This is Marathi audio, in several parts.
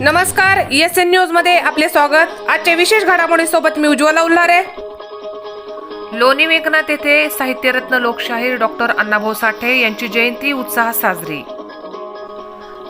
नमस्कार एस एन न्यूजमध्ये आपले स्वागत. आजच्या विशेष घडामोडीसोबत मी उज्ज्वला उल्हारे. लोणी मेघनाथ येथे साहित्यरत्न लोकशाहीर डॉक्टर अण्णाभाऊ साठे यांची जयंती उत्साहात साजरी.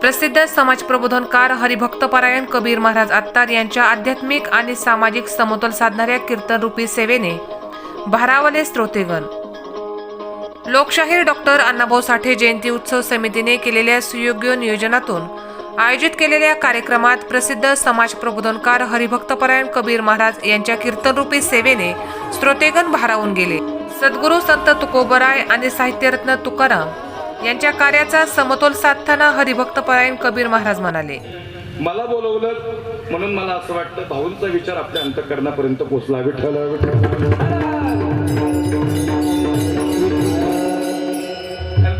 प्रसिद्ध समाज प्रबोधनकार हरिभक्तपरायण कबीर महाराज आत्तार यांच्या आध्यात्मिक आणि सामाजिक समतोल साधणाऱ्या कीर्तनरूपी सेवेने भारावले स्त्रोतेगण लोकशाहीर डॉक्टर अण्णाभाऊ साठे जयंती उत्सव समितीने केलेल्या सुयोग्य नियोजनातून आयोजित केलेल्या कार्यक्रमात प्रसिद्ध समाज प्रबोधनकार हरिभक्तपरायण कबीर महाराज यांच्या कीर्तनरूपी सेवेने श्रोतेगण भारावून गेले. सद्गुरू संत तुकोबराय आणि साहित्यरत्न तुकाराम यांच्या कार्याचा समतोल साधताना हरिभक्तपरायण कबीर महाराज म्हणाले. मला बोलवलं म्हणून मला असं वाटतं भाऊंचा विचार आपल्या अंतकरणापर्यंत पोचला विठ्ठल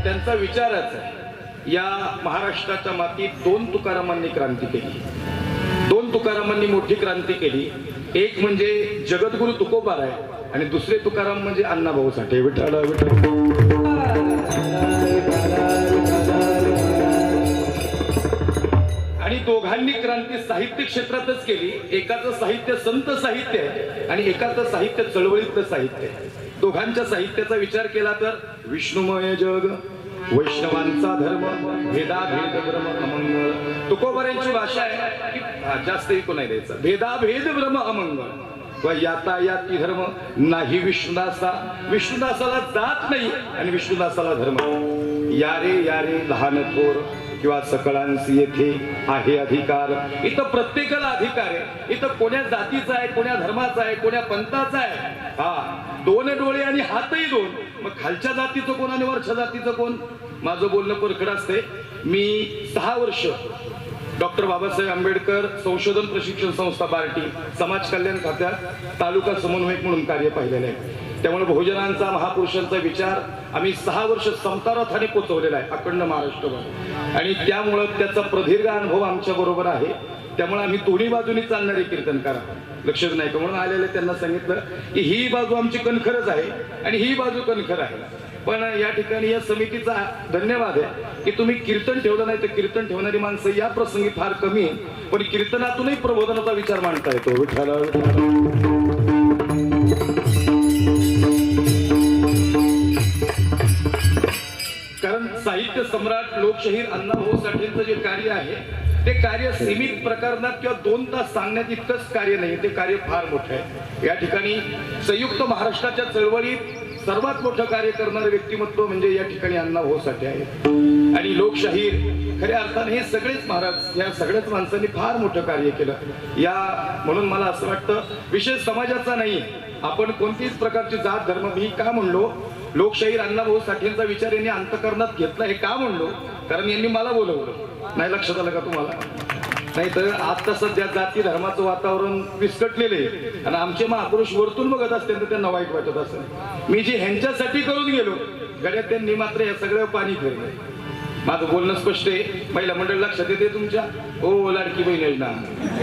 त्यांचा विचारच आहे. या महाराष्ट्राच्या मातीत दोन तुकारामांनी क्रांती केली. दोन तुकारामांनी मोठी क्रांती केली. एक म्हणजे जगद्गुरु तुकोबार आहे आणि दुसरे तुकाराम म्हणजे अण्णाभाऊ साठे. विठ्ठल विठ्ठल. आणि दोघांनी क्रांती साहित्य क्षेत्रातच केली. एकाचं साहित्य संत साहित्य आहे आणि एकाचं साहित्य चळवळीतलं साहित्य आहे. दोघांच्या साहित्याचा विचार केला तर विष्णुमय जग वैष्णवांचा धर्म भेदाभेद ब्रह्म अमंगळ तुकोबऱ्यांची भाषा आहे की हा, जास्त ऐकू नाही द्यायचं? भेदाभेद ब्रम अमंगळ व याता याती धर्म नाही विष्णुदासा विष्णुदासाला जात नाही आणि विष्णुदासाला धर्म यारे यारे लहान थोर किंवा सकळांशी येथे आहे अधिकार. इथं प्रत्येकाला अधिकार आहे. इथं कोण्या जातीचा आहे कोण्या धर्माचा आहे कोण्या पंथाचा आहे. हा दोन डोळे आणि हातही दोन. मग खालच्या जातीचं कोण आणि वरच्या जातीचं कोण? माझं बोलणं परखड असते मी सहा वर्ष डॉक्टर बाबासाहेब आंबेडकर संशोधन प्रशिक्षण संस्था पार्टी समाज कल्याण खात्यात तालुका समन्वयक म्हणून कार्य पाहिलेलं आहे. त्यामुळे बहुजनांचा महापुरुषांचा विचार आम्ही सहा वर्ष समतारथाने पोचवलेला आहे अखंड महाराष्ट्रभर. आणि त्यामुळं त्याचा प्रदीर्घ अनुभव आमच्या बरोबर आहे. त्यामुळे आम्ही दोन्ही बाजूनी चालणारे कीर्तनकार लक्षात नाही का? म्हणून आलेले त्यांना सांगितलं की ही बाजू आमची कणखरच आहे आणि ही बाजू कणखर आहे. पण या ठिकाणी या समितीचा धन्यवाद आहे की तुम्ही कीर्तन ठेवलं नाही तर कीर्तन ठेवणारी माणसं या प्रसंगी फार कमी आहे पण कीर्तनातूनही प्रबोधनाचा विचार मांडता येतो. कारण साहित्य सम्राट लोकशाहीर अण्णाभाऊ साठेंचं जे कार्य आहे ते कार्य सीमित प्रकरणात किंवा दोन तास सांगण्यात इतकंच कार्य नाही. ते कार्य फार मोठं आहे. या ठिकाणी संयुक्त महाराष्ट्राच्या चळवळीत सर्वात मोठं कार्य करणारं व्यक्तिमत्व म्हणजे या ठिकाणी अण्णाभाऊ साठे आहे आणि लोकशाहीर खऱ्या अर्थाने हे सगळेच महाराज या सगळ्याच माणसांनी फार मोठं कार्य केलं. या म्हणून मला असं वाटतं विषय समाजाचा नाही आपण कोणतीच प्रकारची जात धर्म मी का म्हणलो? लोकशाहीर अण्णाभाऊ साठेंचा विचार यांनी अंतकरणात घेतला हे का म्हणलो? कारण यांनी मला बोलवलं. नाही लक्षात आलं का तुम्हाला? नाही तर आता सध्या जाती धर्माचं वातावरण विस्कटलेलं आहे. आणि आमचे महापुरुष वरतून बघत असते तर त्यांना वाईट वाटत असेल. मी जे ह्यांच्यासाठी करून गेलो गड्यात त्यांनी मात्र या सगळं पाणी फिरलं. माझं बोलणं स्पष्ट आहे. महिला मंडळ लक्षात येते तुमच्या? हो लाडकी बहीण योजना.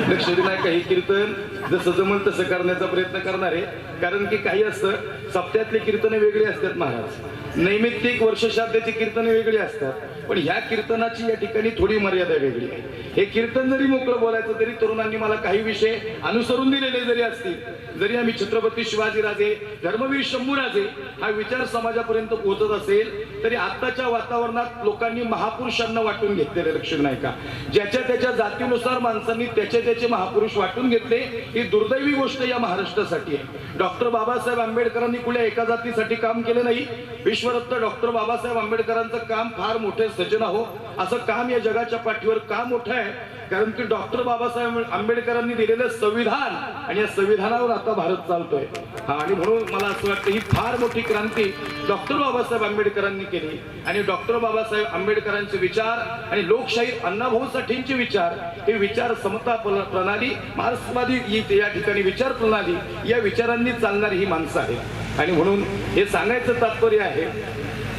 लक्ष दिलाय काही कीर्तन. जसं जमल तसं करण्याचा प्रयत्न करणार. आहे कारण की काही असतं सप्त्यातली कीर्तने वेगळी असतात महाराज. नैमित्तिक वर्षश्राद्धाची कीर्तने वेगळी असतात. पण ह्या कीर्तनाची या ठिकाणी थोडी मर्यादा वेगळी आहे. हे कीर्तन जरी मोकळं बोलायचं तरी तरुणांनी मला काही विषय अनुसरून दिलेले जरी असतील जरी आम्ही छत्रपती शिवाजीराजे धर्मवीर शंभूराजे हा विचार समाजापर्यंत पोहोचत असेल तरी आत्ताच्या वातावरणात लोकांनी महापुरुषांना वाटून घेतलेले लक्षण नाही का? ज्याच्या त्याच्या जातीनुसार माणसांनी त्याचे त्याचे महापुरुष वाटून घेतले ही दुर्दैवी गोष्ट या महाराष्ट्रासाठी आहे. डॉक्टर बाबासाहेब आंबेडकरांनी कुठल्या एका जातीसाठी काम केलं नाही? विश्वरत्न डॉक्टर बाबासाहेब आंबेडकरांचं काम फार मोठे सज्जन हो असं काम या जगाच्या पाठीवर का मोठं आहे? कारण की डॉक्टर बाबासाहेब आंबेडकरांनी दिलेलं संविधान आणि या संविधानावर आता भारत चालतोय. हा आणि म्हणून मला असं वाटतं ही फार मोठी क्रांती डॉक्टर बाबासाहेब आंबेडकरांनी केली. आणि डॉक्टर बाबासाहेब आंबेडकरांचे विचार आणि लोकशाही अण्णाभाऊ साठींचे विचार हे विचार समता प्र- प्रणाली मार्क्सवादी या ठिकाणी विचार प्रणाली या विचारांनी चालणारी ही माणसं आहेत. आणि म्हणून हे सांगायचं तात्पर्य आहे.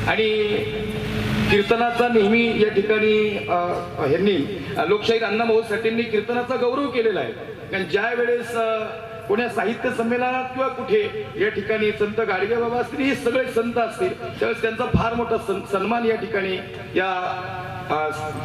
आणि कीर्तनाचा नेहमी या ठिकाणी ह्यांनी लोकशाही लोकशाहीर अण्णाभाऊ साठींनी कीर्तनाचा गौरव केलेला आहे. कारण ज्या वेळेस कोण्या साहित्य संमेलनात किंवा कुठे या ठिकाणी संत गाडगे बाबा असतील हे सगळे संत असतील त्यावेळेस त्यांचा फार मोठा सन- सन्मान या ठिकाणी या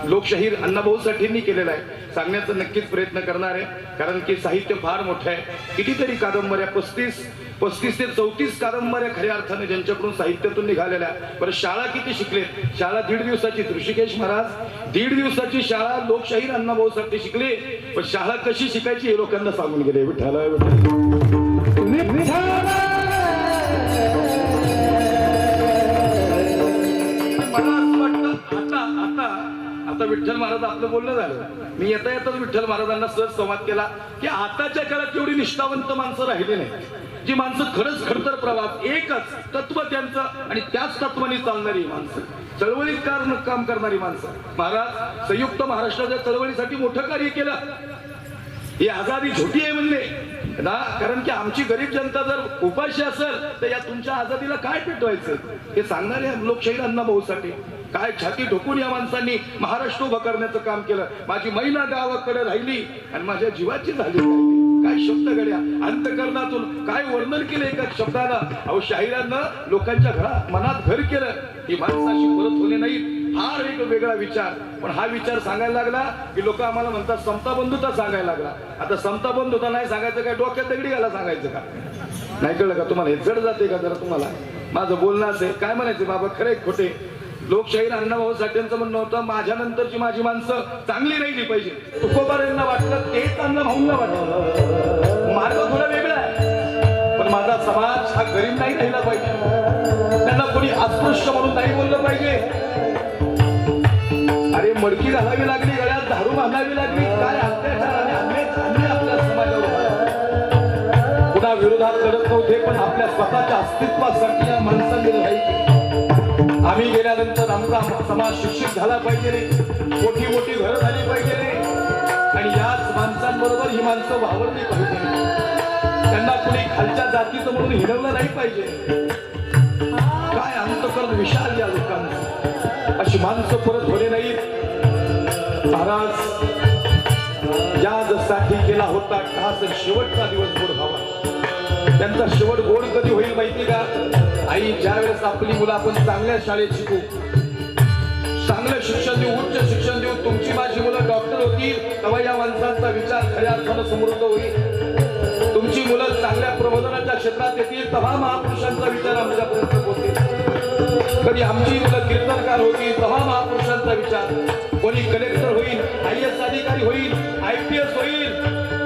लोकशाहीर अण्णाभाऊ साठेंनी केलेला आहे. सांगण्याचा नक्कीच प्रयत्न करणार आहे. कारण की साहित्य फार मोठं आहे. कितीतरी कादंबऱ्या पस्तीस पस्तीस ते चौतीस कादंबऱ्या खऱ्या अर्थाने ज्यांच्याकडून साहित्यातून निघालेल्या बरं शाळा किती शिकले शाळा दीड दिवसाची ऋषिकेश महाराज दीड दिवसाची शाळा लोकशाहीर अण्णाभाऊ साठे शिकले. पण शाळा कशी शिकायची हे लोकांना सांगून गेले. विठ्ठला मला आता आता विठ्ठल महाराज आपलं बोलणं झालं. मी येता येताच विठ्ठल महाराजांना सहज संवाद केला की आताच्या काळात एवढी निष्ठावंत माणसं राहिली नाही जी माणसं खरंच खडतर प्रवास एकच तत्व त्यांचं आणि त्याच तत्वाने चालणारी माणसं. चळवळीत कार काम करणारी माणसं. महाराज संयुक्त महाराष्ट्राच्या चळवळीसाठी मोठं कार्य केलं. ही आजादी छोटी आहे म्हणले. ना कारण की आमची गरीब जनता जर उपाशी असेल तर या तुमच्या आजादीला काय पेटवायचं? हे सांगणारे लोकशाही अण्णाभाऊसाठी काय छाती ढोकून या माणसांनी महाराष्ट्र उभं करण्याचं काम केलं? माझी महिला गावाकडे राहिली आणि माझ्या जीवाची झाली. काय शब्द घड्या? अंतकरणातून काय वर्णन केलं एका शब्दानं? अहो शाहिरांनं लोकांच्या घरा मनात घर केलं. ही माणसाशी परत होणे नाही फार एक वेगळा विचार. पण हा विचार सांगायला लागला की लोक आम्हाला म्हणतात समता बंधुता सांगायला लागला. आता समता बंधुता नाही सांगायचं काय? डोक्यात दगडी घाला सांगायचं का? नाही कळलं का तुम्हाला? हे जड जाते का जरा तुम्हाला? माझं बोलणं असेल काय म्हणायचं बाबा? खरे खोटे लोकशाहीर अण्णाभाऊ साठ्यांचं म्हणणं होतं माझ्यानंतरची माझी माणसं चांगली राहिली पाहिजे. तुकोबारांना वाटलं तेच अण्णाभाऊंना वाटलं. मार्ग थोडा वेगळा आहे. पण माझा समाज हा गरीब नाही राहिला पाहिजे. त्यांना कोणी अस्पृश्य म्हणून नाही बोललं पाहिजे. अरे मडकी घालावी लागली गळ्यात दारू बांधावी लागली. काय विरोधात लढत नव्हते पण आपल्या स्वतःच्या अस्तित्वासाठी या माणसांनी लढाई केली. आम्ही गेल्यानंतर आमचा समाज शिक्षित झाला पाहिजे रे. मोठी मोठी घरं झाली पाहिजे रे. आणि याच माणसांबरोबर ही माणसं वावरली पाहिजे. त्यांना कुणी खालच्या जातीचं म्हणून हिरवलं नाही पाहिजे. काय अंतकरण विशाल या लोकांना अशी माणसं परत होणे नाहीत. महाराज यासाठी केला होता खास शेवटचा दिवस गोड व्हावा? त्यांचा शेवट गोड कधी होईल माहिती का? आणि ज्या वेळेस आपली मुलं आपण चांगल्या शाळेत शिकू चांगलं शिक्षण देऊ उच्च शिक्षण देऊ तुमची माझी मुलं डॉक्टर होतील तेव्हा या माणसांचा विचार खऱ्या अर्थानं समृद्ध होईल. तुमची मुलं चांगल्या प्रबोधनाच्या क्षेत्रात येतील तेव्हा महापुरुषांचा विचार आमच्यापर्यंत पोहोचेल कधी आमची मुलं कीर्तनकार होतील तेव्हा महापुरुषांचा विचार. कोणी कलेक्टर होईल आय एस अधिकारी होईल आय पी एस होईल.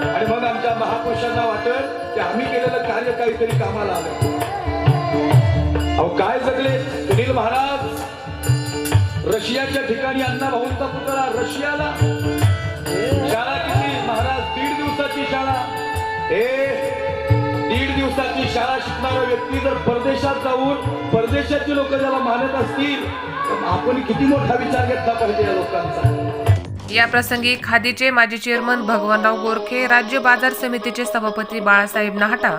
आणि मग आमच्या महापुरुषांना वाटत की आम्ही केलेलं कार्य काहीतरी कामाला आलं काय जगले? सुनील महाराज रशियाच्या ठिकाणी अण्णा भाऊंचा पुतळा रशियाला. शाळा किती? महाराज दीड दिवसाची शाळा. हे दीड दिवसाची शाळा शिकणारा व्यक्ती जर परदेशात जाऊन परदेशाची लोक ज्याला मानत असतील तर आपण किती मोठा विचार घेतला पाहिजे या लोकांचा. या प्रसंगी खादीचे माजी चेअरमन भगवानराव गोरखे राज्य बाजार समितीचे सभापती बाळासाहेब नाहटा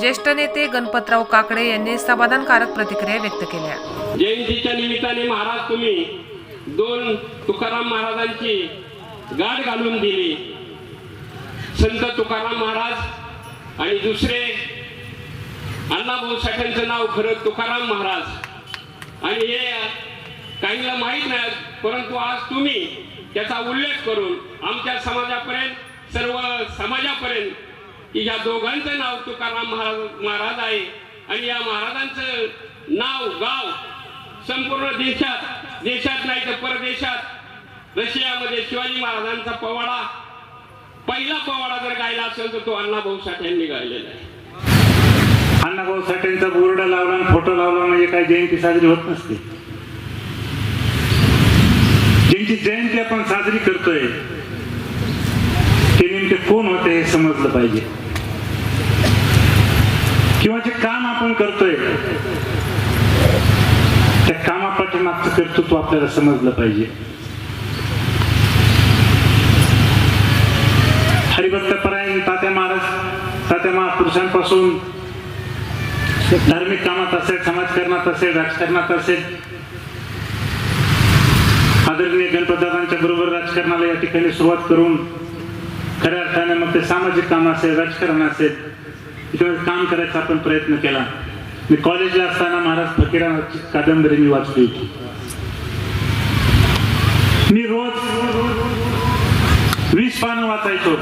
ज्येष्ठ नेते गणपतराव काकडे यांनी समाधानकारक प्रतिक्रिया व्यक्त केल्या. जयंतीच्या निमित्ताने महाराज तुम्ही दोन तुकाराम महाराजांची गाठ घालून दिली. संत तुकाराम महाराज आणि दुसरे अण्णाभाऊ साठ्यांचं नाव खरं तुकाराम महाराज. आणि हे काहींना माहीत नाही परंतु आज तुम्ही त्याचा उल्लेख करून आमच्या समाजापर्यंत सर्व समाजापर्यंत की या दोघांचं नाव तुकाराम महाराज महाराज आहे. आणि या महाराजांचं नाव गाव संपूर्ण देशात देशात नाही तर परदेशात रशियामध्ये शिवाजी महाराजांचा पवाडा. पहिला पवाडा जर गायला असेल तर तो अण्णाभाऊ साठ्यांनी गायलेला आहे. अण्णाभाऊ साठेंचा बोर्ड लावला आणि फोटो लावला म्हणजे काय जयंती साजरी होत नसते. ज्यांची जयंती आपण साजरी करतोय कोण होते हे समजलं पाहिजे. किंवा जे काम आपण करतोय त्या कामापाठीमागचं कर्तृत्व आपल्याला समजलं पाहिजे. हरिभक्तपरायण तात्या महाराज तात्या महापुरुषांपासून धार्मिक कामात असेल समाजकारणात असेल राजकारणात असेल आदरणीय गणपतदादांच्या बरोबर राजकारणाला या ठिकाणी सुरुवात करून खऱ्या अर्थाने मग ते सामाजिक काम असेल राजकारण असेल इकडे काम करायचा आपण प्रयत्न केला. मी कॉलेजला असताना महाराज फकीराची कादंबरी मी वाचली. होती मी मी रोज वीस पानं वाचायचो.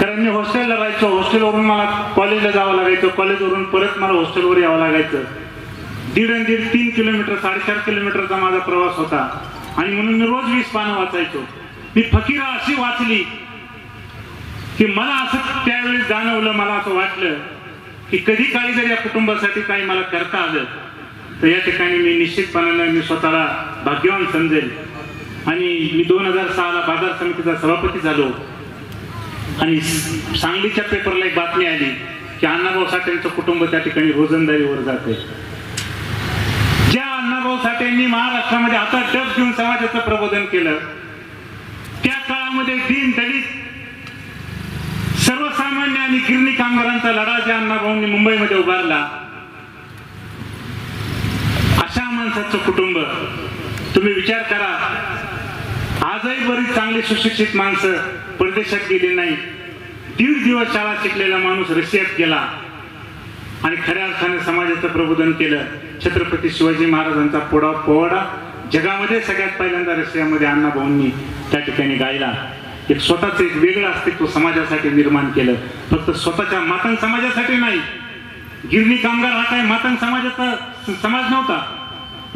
कारण मी हॉस्टेलला राहायचो. हॉस्टेलवरून मला कॉलेजला जावं लागायचं. कॉलेजवरून परत मला हॉस्टेलवर यावं लागायचं. दीड आणि दीड तीन किलोमीटर साडेचार किलोमीटरचा माझा प्रवास होता. आणि म्हणून मी रोज वीस पानं वाचायचो. मी फकीरा अशी वाचली की मला असं त्यावेळी जाणवलं मला असं वाटलं की कधी काळी जर या कुटुंबासाठी काही मला करता आलं तर या ठिकाणी मी निश्चितपणाने मी स्वतःला भाग्यवान समजेल. आणि मी दोन हजार सहाला बाजार समितीचा सभापती झालो. आणि सांगलीच्या पेपरला एक बातमी आली की अण्णाभाऊ साठेंचं कुटुंब त्या ठिकाणी रोजंदारीवर जाते ज्या अण्णाभाऊ साठेंनी महाराष्ट्रामध्ये आता डब घेऊन समाजाचं प्रबोधन केलं काळामध्ये दीन दलित सर्वसामान्य आणि गिरणी कामगारांचा लढा ज्या अण्णाभाऊंनी मुंबईमध्ये उभारला अशा माणसाचं कुटुंब तुम्ही विचार करा. आजही बरीच चांगली सुशिक्षित माणसं परदेशात गेली नाही दीड दिवस शाळा शिकलेला माणूस रशियात गेला आणि खऱ्या अर्थाने समाजाचं प्रबोधन केलं. छत्रपती शिवाजी महाराजांचा पोडा पोवाडा जगामध्ये सगळ्यात पहिल्यांदा रशियामध्ये अण्णाभाऊंनी त्या ठिकाणी गायला. एक स्वतःच एक वेगळं अस्तित्व समाजासाठी निर्माण केलं. फक्त स्वतःच्या मातंग समाजासाठी नाही. गिरणी कामगार हा काही मातंग समाजाचा समाज नव्हता.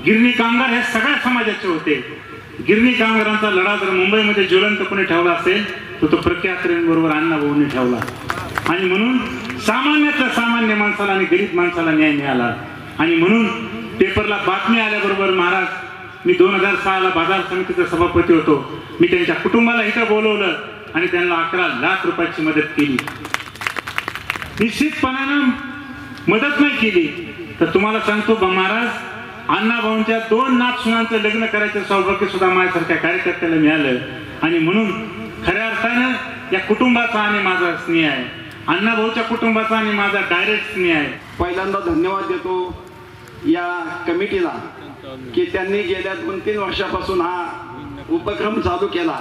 गिरणी कामगार हे सगळ्या समाजाचे होते. गिरणी कामगारांचा लढा जर मुंबईमध्ये ज्वलंत कोणी ठेवला असेल तर तो प्रख्यात्रेंबरोबर अण्णाभाऊंनी ठेवला. आणि म्हणून सामान्यातल्या सामान्य माणसाला आणि गरीब माणसाला न्याय मिळाला. आणि म्हणून पेपरला बातमी आल्याबरोबर महाराज मी दोन हजार सहाला बाजार समितीचा सभापती होतो. मी त्यांच्या कुटुंबाला इथं बोलवलं आणि त्यांना अकरा लाख रुपयाची मदत केली. निश्चितपणानं मदत नाही केली. तर तुम्हाला सांगतो महाराज अण्णाभाऊंच्या दोन नाथ सुनांचं लग्न करायचं सौभाग्य सुद्धा माझ्यासारख्या कार्यकर्त्याला मिळालं. आणि म्हणून खऱ्या अर्थानं या कुटुंबाचा आणि माझा स्नेह आहे. अण्णाभाऊच्या कुटुंबाचा आणि माझा डायरेक्ट स्नेह आहे. पहिल्यांदा धन्यवाद देतो या कमिटीला. की त्यांनी गेल्या दोन तीन वर्षापासून हा उपक्रम चालू केला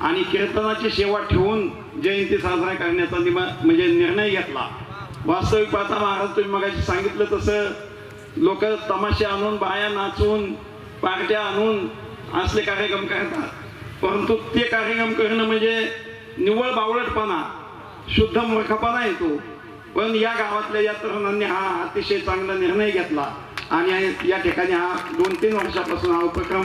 आणि कीर्तनाची सेवा ठेवून जयंती साजरा करण्याचा निम म्हणजे निर्णय घेतला. वास्तविक पाहता महाराज तुम्ही मगाशी सांगितलं तसं लोक तमाशे आणून बाया नाचून पार्ट्या आणून असले कार्यक्रम करतात. परंतु ते कार्यक्रम करणं म्हणजे निव्वळ बावळटपणा शुद्ध मूर्खपणा येतो. पण या गावातल्या या तरुणांनी हा अतिशय चांगला निर्णय घेतला. आणि या ठिकाणी हा दोन तीन वर्षापासून हा उपक्रम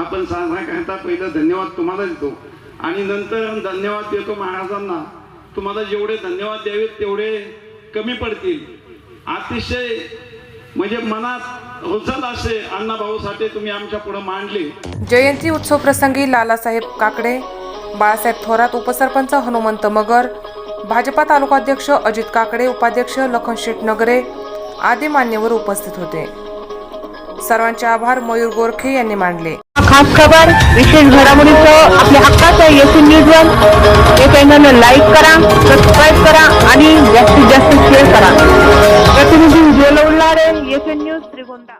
आपण साजरा करता पहिलं धन्यवाद तुम्हाला देतो. आणि नंतर धन्यवाद देतो महाराजांना. तुम्हाला जेवढे धन्यवाद द्यावेत तेवढे कमी पडतील. अतिशय म्हणजे मनात रुचत असे अण्णाभाऊ साठे तुम्ही आमच्या पुढे मांडले. जयंती उत्सव प्रसंगी लालासाहेब काकडे बाळासाहेब थोरात उपसरपंच हनुमंत मगर भाजपा तालुकाध्यक्ष अजित काकडे उपाध्यक्ष लखन शेट नगरे आदी मान्यवर उपस्थित होते. सर्वांचे आभार मयूर गोरखे यांनी मांडले खास खबर विशेष घडामोडीसह आपल्या हक्काचं येथील न्यूज वन हे चॅनलला लाईक करा सबस्क्राईब करा आणि जास्तीत जास्त शेअर करा. प्रतिनिधी उज्ज्वल उल्हारे येथील न्यूज त्रिगोंदा